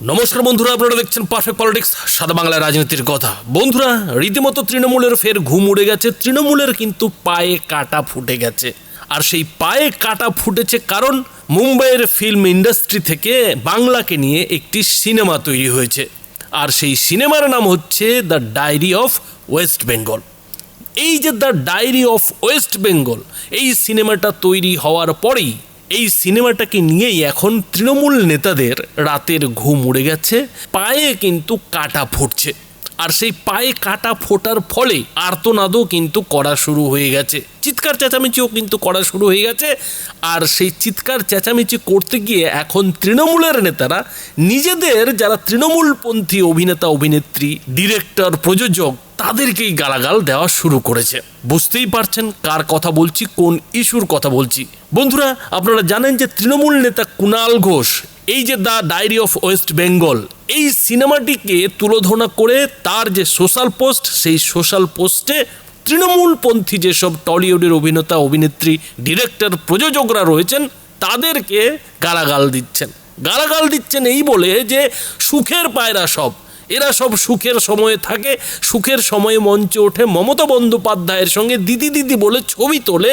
নমস্কার বন্ধুরা, আপনারা দেখছেন পারফেক্ট পলিটিক্স সাদা বাংলা রাজনীতির কথা। বন্ধুরা, রীতিমতো তৃণমূলের ফের ঘুম উড়ে গেছে, তৃণমূলের কিন্তু পায়ে কাটা ফুটে গেছে। আর সেই পায়ে কাটা ফুটেছে কারণ মুম্বাইয়ের ফিল্ম ইন্ডাস্ট্রি থেকে বাংলাকে নিয়ে একটি সিনেমা তৈরি হয়েছে। আর সেই সিনেমার নাম হচ্ছে the diary of West Bengal এই যে the diary of West Bengal এই সিনেমাটা তৈরি হওয়ার পরেই এই সিনেমাটাকে নিয়েই এখন তৃণমূল নেতাদের রাতের ঘুম উড়ে গেছে পায়ে কিন্তু কাটা ফুটছে। আর সেই পায়ে কাটা ফোটার ফলে আর্তনাদও কিন্তু করা শুরু হয়ে গেছে। চিৎকার চেঁচামেচিও কিন্তু করা শুরু হয়ে গেছে। আর সেই চিৎকার চেঁচামেচি করতে গিয়ে এখন তৃণমূলের নেতারা, নিজেদের যারা তৃণমূলপন্থী অভিনেতা, অভিনেত্রী, ডিরেক্টর, প্রযোজক, তাদেরকেই গালাগাল দেওয়া শুরু করেছে। বুঝতেই পারছেন কার কথা বলছি, কোন ইস্যুর কথা বলছি। বন্ধুরা, আপনারা জানেন যে তৃণমূল নেতা কুণাল ঘোষ এই যে the diary of West Bengal, এই সিনেমাটিকে তুলোধনা করে তার যে সোশ্যাল পোস্ট, সেই সোশ্যাল পোস্টে তৃণমূলপন্থী যেসব টলিউডের অভিনেতা, অভিনেত্রী, ডিরেক্টর, প্রযোজকরা রয়েছেন, তাদেরকে গালাগাল দিচ্ছেন। গালাগাল দিচ্ছেন এই বলে যে সুখের পায়রা সব। এরা সব সুখের সময়ে থাকে, সুখের সময়ে মঞ্চে ওঠে। মমতা বন্দ্যোপাধ্যায়ের সঙ্গে দিদি দিদি বলে ছবি তোলে।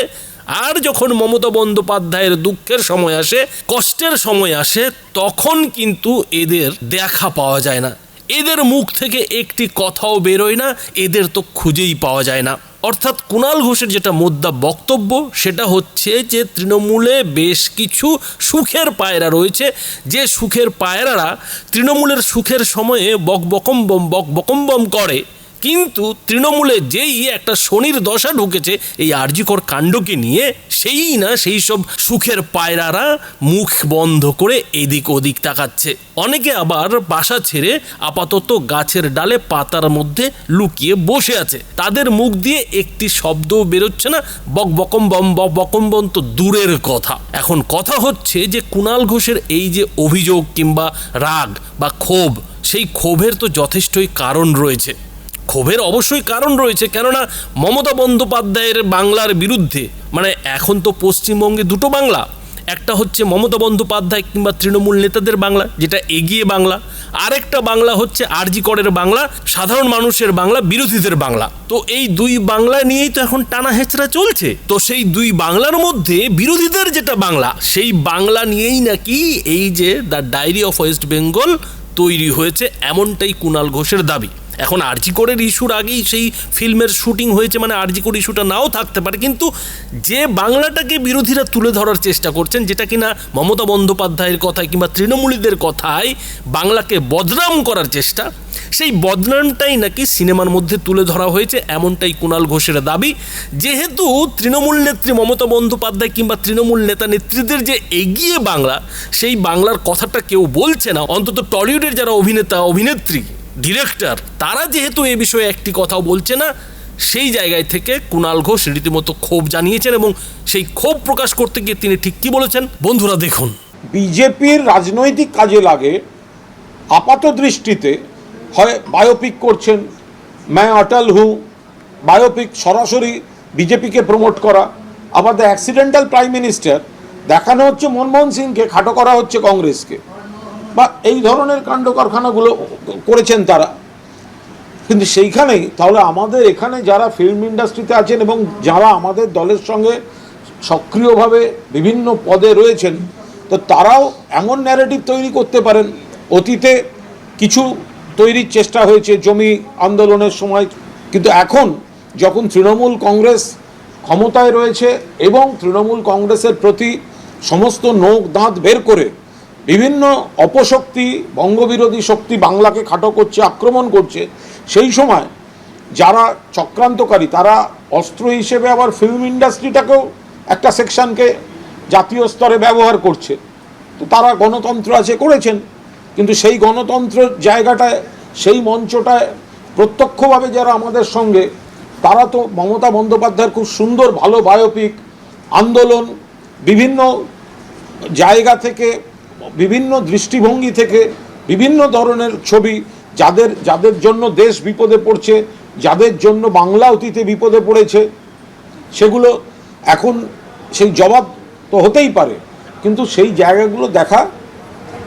আর যখন মমতা বন্দ্যোপাধ্যায়ের দুঃখের সময় আসে, কষ্টের সময় আসে, তখন কিন্তু এদের দেখা পাওয়া যায় না। এদের মুখ থেকে একটি কথাও বেরোয় না, এদের তো খুঁজেই পাওয়া যায় না। অর্থাৎ কুণাল ঘোষের যেটা মোদ্দা বক্তব্য, সেটা হচ্ছে যে তৃণমূলে বেশ কিছু সুখের পায়রা রয়েছে। যে সুখের পায়রারা তৃণমূলের সুখের সময়ে বক বকম্বম বক বকম্বম করে কিন্তু তৃণমূলে যেই একটা শনির দশা ঢুকেছে, এই আর্যিকর কাণ্ডকে নিয়ে সেই না, সেই সব সুখের পায়রারা মুখ বন্ধ করে এদিক ওদিক তাকাচ্ছে। অনেকে আবার বাসা ছেড়ে আপাতত গাছের ডালে পাতার মধ্যে লুকিয়ে বসে আছে। তাদের মুখ দিয়ে একটি শব্দও বেরোচ্ছে না, বক বকম বম, বক বকম বম তো দূরের কথা। এখন কথা হচ্ছে যে কুণাল ঘোষের এই যে অভিযোগ কিংবা রাগ বা ক্ষোভ, সেই ক্ষোভের তো যথেষ্টই কারণ রয়েছে। ক্ষোভের অবশ্যই কারণ রয়েছে, কেননা মমতা বন্দ্যোপাধ্যায়ের বাংলার বিরুদ্ধে মানে এখন তো পশ্চিমবঙ্গে দুটো বাংলা, একটা হচ্ছে মমতা বন্দ্যোপাধ্যায় কিংবা তৃণমূল নেতাদের বাংলা, যেটা এগিয়ে বাংলা, আরেকটা বাংলা হচ্ছে আরজি করের বাংলা, সাধারণ মানুষের বাংলা, বিরোধীদের বাংলা। তো এই দুই বাংলা নিয়েই তো এখন টানা হেঁচড়া চলছে। তো সেই দুই বাংলার মধ্যে বিরোধীদের যেটা বাংলা, সেই বাংলা নিয়েই নাকি এই যে the diary of West Bengal তৈরি হয়েছে, এমনটাই কুণাল ঘোষের দাবি। এখন আরজিকরের ইস্যুর আগেই সেই ফিল্মের শুটিং হয়েছে মানে আরজিকর ইস্যুটা নাও থাকতে পারে। কিন্তু যে বাংলাটাকে বিরোধীরা তুলে ধরার চেষ্টা করছেন, যেটা কিনা মমতা বন্দ্যোপাধ্যায়ের কথায় কিংবা তৃণমূলীদের কথায় বাংলাকে বদনাম করার চেষ্টা, সেই বদনামটাই নাকি সিনেমার মধ্যে তুলে ধরা হয়েছে, এমনটাই কুণাল ঘোষের দাবি। যেহেতু তৃণমূল নেত্রী মমতা বন্দ্যোপাধ্যায় কিংবা তৃণমূল নেতা নেত্রীদের যে এগিয়ে বাংলা, সেই বাংলার কথাটা কেউ বলছে না, অন্তত টলিউডের যারা অভিনেতা, অভিনেত্রী ডিরেক্টর, তারা যেহেতু এ বিষয়ে একটি কথাও বলছে না, সেই জায়গায় থেকে কুণাল ঘোষ রীতিমতো ক্ষোভ জানিয়েছেন এবং সেই ক্ষোভ প্রকাশ করতে গিয়ে তিনি ঠিক কি বলেছেন? বন্ধুরা, দেখুন। বিজেপির রাজনৈতিক কাজে লাগে, আপাত দৃষ্টিতে হয় বায়োপিক করছেন ম্যায় অটল হু বায়োপিক সরাসরি বিজেপিকে প্রমোট করা। আবার দ্য অ্যাক্সিডেন্টাল প্রাইম মিনিস্টার দেখানো হচ্ছে মনমোহন সিংকে, খাটো করা হচ্ছে কংগ্রেসকে। বা এই ধরনের কাণ্ড কারখানাগুলো করেছেন তারা। কিন্তু সেইখানেই তাহলে আমাদের এখানে যারা ফিল্ম ইন্ডাস্ট্রিতে আছেন এবং যারা আমাদের দলের সঙ্গে সক্রিয়ভাবে বিভিন্ন পদে রয়েছেন, তো তারাও এমন ন্যারেটিভ তৈরি করতে পারেন। অতীতে কিছু তৈরির চেষ্টা হয়েছে জমি আন্দোলনের সময়, কিন্তু এখন যখন তৃণমূল কংগ্রেস ক্ষমতায় রয়েছে এবং তৃণমূল কংগ্রেসের প্রতি সমস্ত নোক দাঁত বের করে বিভিন্ন অপশক্তি, বঙ্গবিরোধী শক্তি বাংলাকে খাটো করছে, আক্রমণ করছে, সেই সময় যারা চক্রান্তকারী, তারা অস্ত্র হিসেবে আবার ফিল্ম ইন্ডাস্ট্রিটাকেও একটা সেকশনকে জাতীয় স্তরে ব্যবহার করছে। তো তারা গণতন্ত্র আছে, করেছেন। কিন্তু সেই গণতন্ত্র জায়গাটায়, সেই মঞ্চটায় প্রত্যক্ষভাবে যারা আমাদের সঙ্গে, তারা তো মমতা বন্দ্যোপাধ্যায়ের খুব সুন্দর ভালো বায়োপিক আন্দোলন, বিভিন্ন জায়গা থেকে বিভিন্ন দৃষ্টিভঙ্গি থেকে বিভিন্ন ধরনের ছবি যাদের যাদের জন্য দেশ বিপদে পড়ছে, যাদের জন্য বাংলা অতীতে বিপদে পড়েছে, সেগুলো এখন সেই জবাব তো হতেই পারে, কিন্তু সেই জায়গাগুলো দেখা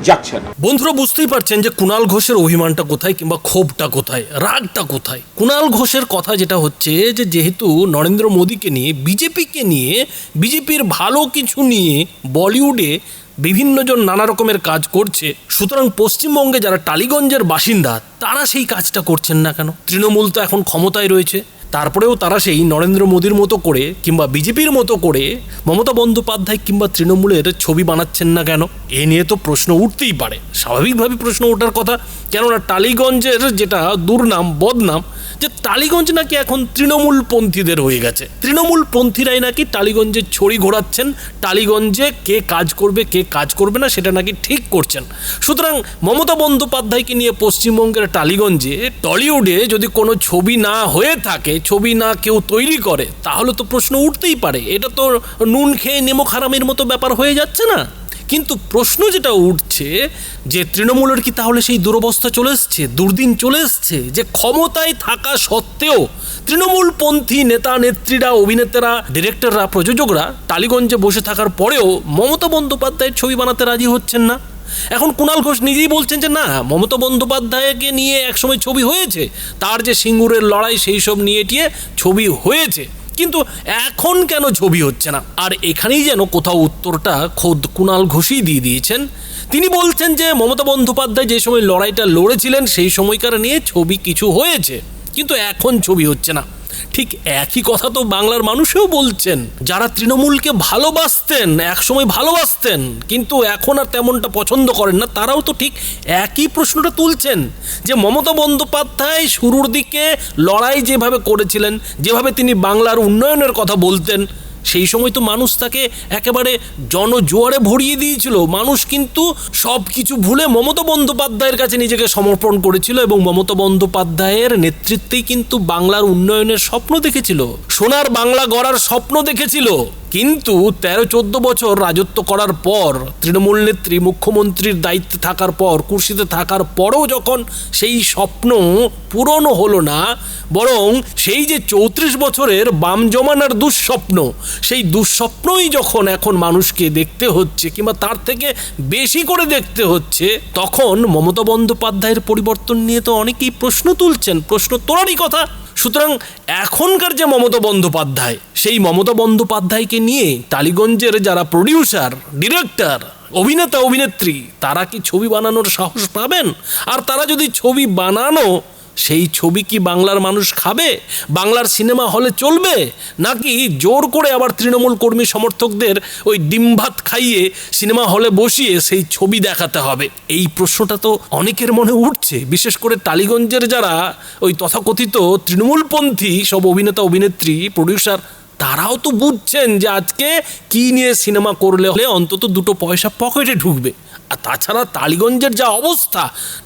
যাচ্ছে না। বন্ধুরা, বুঝতেই পারছেন যে কুণাল ঘোষের অভিমানটা কোথায় কিংবা ক্ষোভটা কোথায়, রাগটা কোথায়? কুণাল ঘোষের কথা যেটা হচ্ছে যে যেহেতু নরেন্দ্র মোদীকে নিয়ে, বিজেপিকে নিয়ে, বিজেপির ভালো কিছু নিয়ে বলিউডে বিভিন্নজন নানা রকমের কাজ করছে, সুতরাং পশ্চিমবঙ্গে যারা টালিগঞ্জের বাসিন্দা, তারা সেই কাজটা করছেন না কেন? তৃণমূল তো এখন ক্ষমতায় রয়েছে। তারপরেও তারা সেই নরেন্দ্র মোদীর মতো করে কিংবা বিজেপির মতো করে মমতা বন্দ্যোপাধ্যায় কিংবা তৃণমূলের ছবি বানাচ্ছেন না কেন? এ নিয়ে তো প্রশ্ন উঠতেই পারে। স্বাভাবিকভাবে প্রশ্ন ওঠার কথা, কেননা টালিগঞ্জের যেটা দুর্নাম, বদনাম, যে টালিগঞ্জ নাকি এখন তৃণমূল পন্থীদের হয়ে গেছে। তৃণমূল পন্থীরাই নাকি টালিগঞ্জে ছড়ি ঘোরাচ্ছেন, টালিগঞ্জে কে কাজ করবে, কে কাজ করবে না সেটা নাকি ঠিক করছেন। সুতরাং মমতা বন্দ্যোপাধ্যায়কে নিয়ে পশ্চিমবঙ্গের টালিগঞ্জে টলিউডে যদি কোনো ছবি না হয়ে থাকে ছবি না কেউ তৈরি করে, তাহলে তো প্রশ্ন উঠতেই পারে। এটা তো নুন খেয়ে নেমো খারামের মতো ব্যাপার হয়ে যাচ্ছে না? কিন্তু প্রশ্ন যেটা উঠছে যে তৃণমূলের কি তাহলে সেই দুরবস্থা চলে এসছে, দুর্দিন চলে এসছে, যে ক্ষমতায় থাকা সত্ত্বেও তৃণমূলপন্থী নেতা, নেত্রীরা, অভিনেতারা, ডিরেক্টররা, প্রযোজকরা টালিগঞ্জে বসে থাকার পরেও মমতা বন্দ্যোপাধ্যায়ের ছবি বানাতে রাজি হচ্ছেন না। এখন কুণাল ঘোষ নিজেই বলছেন যে, না, মমতা বন্দ্যোপাধ্যায়কে নিয়ে একসময় ছবি হয়েছে। তার যে সিঙ্গুরের লড়াই, সেই সব নিয়ে টিয়ে ছবি হয়েছে। কিন্তু এখন কেন ছবি হচ্ছে না? আর এখানেই যেন কোথাও উত্তরটা খোদ কুণাল ঘোষই দিয়ে দিয়েছেন। তিনি বলছেন যে, মমতা বন্দ্যোপাধ্যায় যে সময় লড়াইটা লড়েছিলেন, সেই সময়কার নিয়ে ছবি কিছু হয়েছে। কিন্তু এখন ছবি হচ্ছে না। ঠিক একই কথা তো বাংলার মানুষেও বলছেন। যারা তৃণমূলকে ভালোবাসতেন, একসময় ভালোবাসতেন, কিন্তু এখন আর তেমনটা পছন্দ করেন না, তারাও তো ঠিক একই প্রশ্নটা তুলছেন যে মমতা বন্দ্যোপাধ্যায় শুরুর দিকে লড়াই যেভাবে করেছিলেন, যেভাবে তিনি বাংলার উন্নয়নের কথা বলতেন সেই সময় তো মানুষ তাকে একেবারে জনজোয়ারে ভরিয়ে দিয়েছিল। মানুষ কিন্তু সব কিছু ভুলে মমতা বন্দ্যোপাধ্যায়ের কাছে নিজেকে সমর্পণ করেছিল এবং মমতা বন্দ্যোপাধ্যায়ের নেতৃত্বেই কিন্তু বাংলার উন্নয়নের স্বপ্ন দেখেছিল। সোনার বাংলা গড়ার স্বপ্ন দেখেছিল। কিন্তু তেরো চোদ্দ বছর রাজত্ব করার পর, তৃণমূল নেত্রী, মুখ্যমন্ত্রীর দায়িত্বে থাকার পর, কুর্সিতে থাকার পরও যখন সেই স্বপ্ন পূরণ হলো না, বরং সেই যে চৌত্রিশ বছরের বাম জমানার দুঃস্বপ্ন, সেই দুঃস্বপ্নই যখন এখন মানুষকে দেখতে হচ্ছে কিংবা তার থেকে বেশি করে দেখতে হচ্ছে, তখন মমতা বন্দ্যোপাধ্যায়ের পরিবর্তন নিয়ে তো অনেকেই প্রশ্ন তুলছেন। প্রশ্ন তোলারই কথা সুতরাং এখনকার যে মমতা বন্দ্যোপাধ্যায়, সেই মমতা বন্দ্যোপাধ্যায়কে নিয়ে টালিগঞ্জের যারা প্রডিউসার ডিরেক্টর অভিনেতা, অভিনেত্রী, তারা কি ছবি বানানোর সাহস পাবেন? আর তারা যদি ছবি বানানো সেই ছবি কি বাংলার মানুষ খাবে? বাংলার সিনেমা হলে চলবে? নাকি জোর করে আবার তৃণমূল কর্মী সমর্থকদের ওই ডিম ভাত খাইয়ে সিনেমা হলে বসিয়ে সেই ছবি দেখাতে হবে? এই প্রশ্নটা তো অনেকের মনে উঠছে। বিশেষ করে টালিগঞ্জের যারা ওই তথাকথিত তৃণমূলপন্থী সব অভিনেতা, অভিনেত্রী প্রডিউসার তারাও তো বুঝছেন যে আজকে কি নিয়ে সিনেমা করলে হলে অন্তত দুটো পয়সা পকেটে ঢুকবে। আর তাছাড়া টালিগঞ্জের যা অবস্থা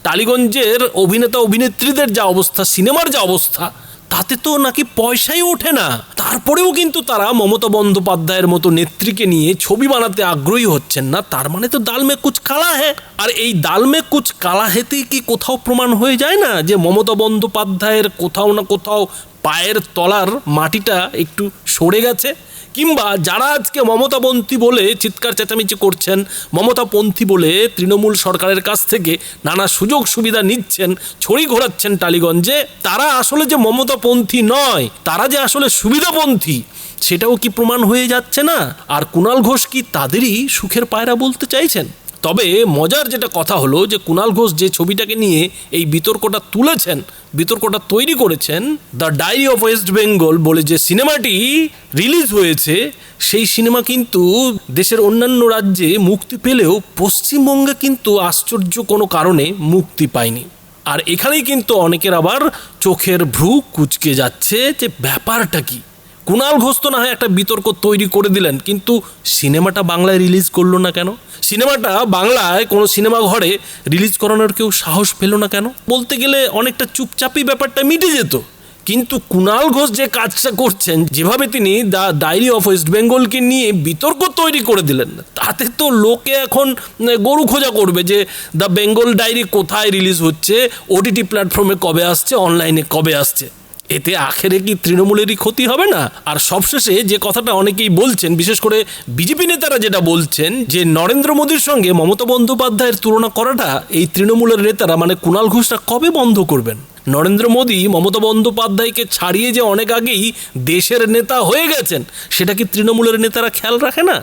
টালিগঞ্জের অভিনেতা অভিনেত্রীদের যা অবস্থা, সিনেমার যা অবস্থা, তাতে তো নাকি পয়সাই ওঠে না। তারপরেও কিন্তু তারা মমতা বন্দ্যোপাধ্যায়ের মতো নেত্রীকে নিয়ে ছবি বানাতে আগ্রহী হচ্ছেন না। তার মানে তো দাল মে কুচ কালা হ্যাঁ আর এই দাল মে কুচ কালা হেতেই কি কোথাও প্রমাণ হয়ে যায় না যে মমতা বন্দ্যোপাধ্যায়ের কোথাও না কোথাও পায়ের তলার মাটিটা একটু সরে গেছে? কিংবা যারা আজকে মমতাপন্থী বলে চিৎকার চেঁচামেচি করছেন, মমতাপন্থী বলে তৃণমূল সরকারের কাছ থেকে নানা সুযোগ সুবিধা নিচ্ছেন, ছড়ি ঘোরাচ্ছেন টালিগঞ্জে, তারা আসলে যে মমতাপন্থী নয়, তারা যে আসলে সুবিধাপন্থী, সেটাও কি প্রমাণ হয়ে যাচ্ছে না? আর কুণাল ঘোষ কি তাদেরই সুখের পায়রা বলতে চাইছেন? তবে মজার যেটা কথা হলো যে কুণাল ঘোষ যে ছবিটাকে নিয়ে এই বিতর্কটা তুলেছেন, বিতর্কটা তৈরি করেছেন the diary of West Bengal বলে যে সিনেমাটি রিলিজ হয়েছে, সেই সিনেমা কিন্তু দেশের অন্যান্য রাজ্যে মুক্তি পেলেও পশ্চিমবঙ্গে কিন্তু আশ্চর্য কোনো কারণে মুক্তি পায়নি। আর এখানেই কিন্তু অনেকের আবার চোখের ভ্রু কুচকে যাচ্ছে যে ব্যাপারটা কি? কুণাল ঘোষ তো না হয় একটা বিতর্ক তৈরি করে দিলেন, কিন্তু সিনেমাটা বাংলায় রিলিজ করল না কেন? সিনেমাটা বাংলায় কোনো সিনেমা ঘরে রিলিজ করানোর কেউ সাহস পেল না কেন? বলতে গেলে অনেকটা চুপচাপই ব্যাপারটা মিটে যেত। কিন্তু কুণাল ঘোষ যে কাজটা করছেন, যেভাবে তিনি দ্য ডায়েরি অফ ওয়েস্ট বেঙ্গলকে নিয়ে বিতর্ক তৈরি করে দিলেন, তাতে তো লোকে এখন গরু খোঁজা করবে যে দ্য বেঙ্গল ডায়েরি কোথায় রিলিজ হচ্ছে, ওটিটি প্ল্যাটফর্মে কবে আসছে, অনলাইনে কবে আসছে। এতে আখেরে কি তৃণমূলেরই ক্ষতি হবে না? আর সবশেষে যে কথাটা অনেকেই বলছেন, বিশেষ করে বিজেপি নেতারা যেটা বলছেন, যে নরেন্দ্র মোদীর সঙ্গে মমতা বন্দ্যোপাধ্যায়ের তুলনা করাটা এই তৃণমূলের নেতারা মানে কুণাল ঘোষরা কবে বন্ধ করবেন? নরেন্দ্র মোদী মমতা বন্দ্যোপাধ্যায়কে ছাড়িয়ে যে অনেক আগেই দেশের নেতা হয়ে গেছেন, সেটা কি তৃণমূলের নেতারা খেয়াল রাখে না?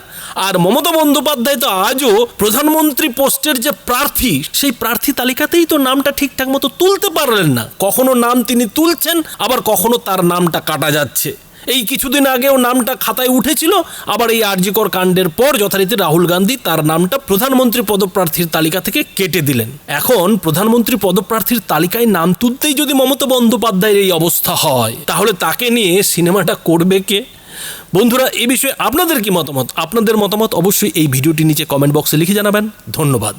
আর মমতা বন্দ্যোপাধ্যায় তো আজও প্রধানমন্ত্রী পোস্টের যে প্রার্থী, সেই প্রার্থী তালিকাতেই তো নামটা ঠিকঠাক মতো তুলতে পারলেন না। কখনো নাম তিনি তুলছেন, আবার কখনো তার নামটা কাটা যাচ্ছে। এই কিছুদিন আগেও নামটা খাতায় উঠেছিল, আবার এই আরজিকর কাণ্ডের পর যথারীতি রাহুল গান্ধী তার নামটা প্রধানমন্ত্রী পদপ্রার্থীর তালিকা থেকে কেটে দিলেন। এখন প্রধানমন্ত্রী পদপ্রার্থীর তালিকায় নাম তুলতেই যদি মমতা বন্দ্যোপাধ্যায়ের এই অবস্থা হয়, তাহলে তাকে নিয়ে সিনেমাটা করবে কে? বন্ধুরা এই বিষয়ে আপনাদের কি মতামত? আপনাদের মতামত অবশ্যই এই ভিডিওটি নিচে কমেন্ট বক্সে লিখে জানাবেন। ধন্যবাদ।